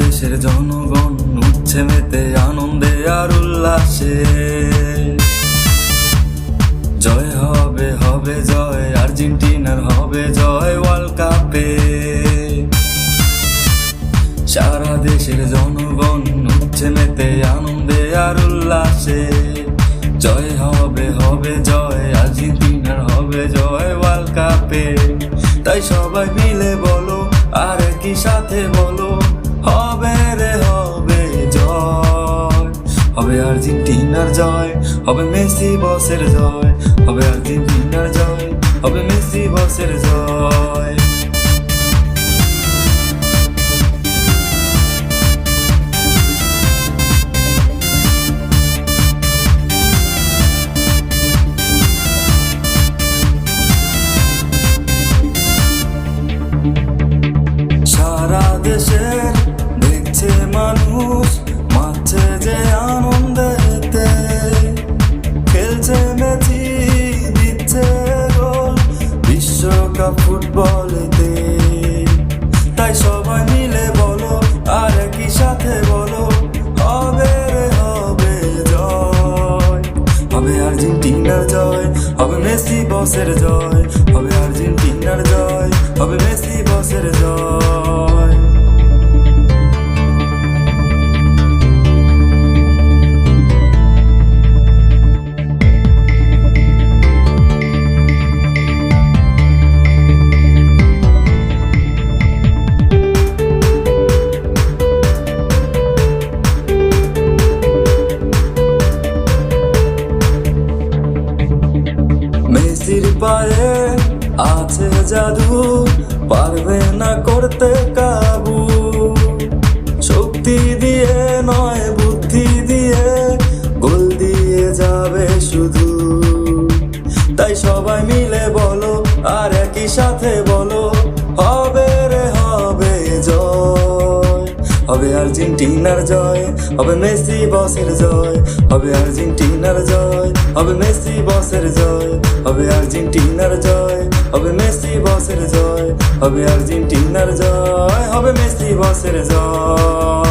দেশের জনগণ উঠছে মেতে আনন্দে আর উল্লাসে। জয় হবে হবে জয়, আর্জেন্টিনার হবে জয় ওয়ার্ল্ড কাপে। সারা দেশের জনগণ উঠছে মেতে আনন্দে আর উল্লাসে। জয় হবে হবে জয়, আর্জেন্টিনার হবে জয় ওয়ার্ল্ড কাপে। তাই সবাই মিলে বলো, আর কি সাথে বলো হবে আর্জেন্টিনার জয়, হবে মেসি বসের জয়, হবে আর্জেন্টিনার জয়, হবে মেসি বসের জয়। সারা দেশের মেসি দিচ্ছে গোল বিশ্বকাপ ফুটবলেতে তাই সবাই মিলে বলো আর কি সাথে বলো হবে রে হবে জয় হবে আর্জেন্টিনার জয় হবে মেসি বসের জয় হবে আর্জেন্টিনার জয় হবে মেসি বসের জয় পায়ে আছে জাদু, পারবে না করতে কাবু। শক্তি দিয়ে নয়, বুদ্ধি দিয়ে গোল দিয়ে যাবে শুধু। তাই সবাই মিলে বলো, আর একই সাথে বলো হবে আর্জেন্টিনার জয়, হবে মেসি বসের জয়, হবে আর্জেন্টিনার জয়, হবে মেসি বসের জয়, হবে আর্জেন্টিনার জয়, হবে মেসি বসের জয়, হবে আর্জেন্টিনার জয়, হবে মেসি বসের জয়।